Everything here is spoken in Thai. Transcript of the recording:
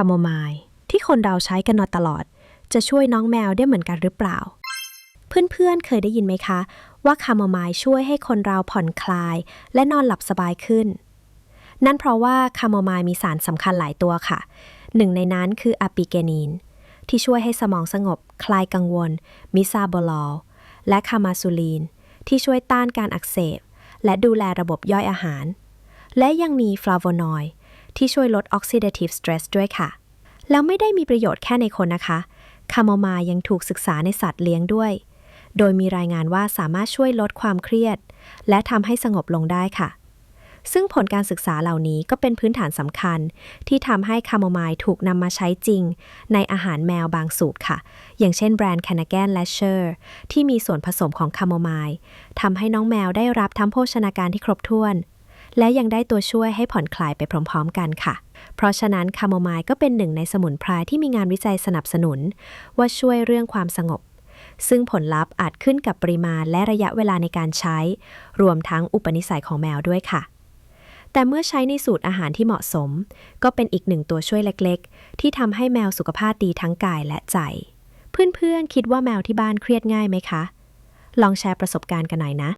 คาโมไมล์ที่คนเราใช้กันมาตลอด จะช่วยน้องแมวได้เหมือนกันหรือเปล่า เพื่อนๆ เคยได้ยินไหมคะ ว่าคาโมไมล์ช่วยให้คนเราผ่อนคลาย และนอนหลับสบายขึ้น นั่นเพราะว่าคาโมไมล์มีสารสำคัญหลายตัวค่ะ หนึ่งในนั้นคืออะปิเกนีน ที่ช่วยให้สมองสงบ คลายกังวล มิซาโบลอล และคามาซูลีน ที่ช่วยต้านการอักเสบ และดูแลระบบย่อยอาหาร และยังมีฟลาโวนอยด์ ที่ช่วยลดออกซิเดทีฟสเตรสด้วยค่ะ แล้วไม่ได้มีประโยชน์แค่ในคนนะคะ คาโมมล์ยังถูกศึกษาในสัตว์เลี้ยงด้วย โดยมีรายงานว่าสามารถช่วยลดความเครียด และทำให้สงบลงได้ค่ะ ซึ่งผลการศึกษาเหล่านี้ก็เป็นพื้นฐานสำคัญ ที่ทำให้คาโมไมล์ถูกนำมาใช้จริง ในอาหารแมวบางสูตรค่ะ อย่างเช่นแบรนด์ c a n a g a n และ s h e r ที่มีส่วนผสมของคาโมไมล์ทำให้น้องแมวได้รับทั้งโภชนาการที่ครบถ้วน และยังได้ตัวช่วยให้ผ่อนคลายไปพร้อมๆกันค่ะ เพราะฉะนั้นคาโมไมล์ก็เป็นหนึ่งในสมุนไพรที่มีงานวิจัยสนับสนุน ว่าช่วยเรื่องความสงบ ซึ่งผลลัพธ์อาจขึ้นกับปริมาณและระยะเวลาในการใช้ รวมทั้งอุปนิสัยของแมวด้วยค่ะแต่เมื่อใช้ในสูตรอาหารที่เหมาะสม ก็เป็นอีกหนึ่งตัวช่วยเล็กๆ ที่ทำให้แมวสุขภาพดีทั้งกายและใจ เพื่อนๆ คิดว่าแมวที่บ้านเครียดง่ายไหมคะ ลองแชร์ประสบการณ์กันหน่อยนะ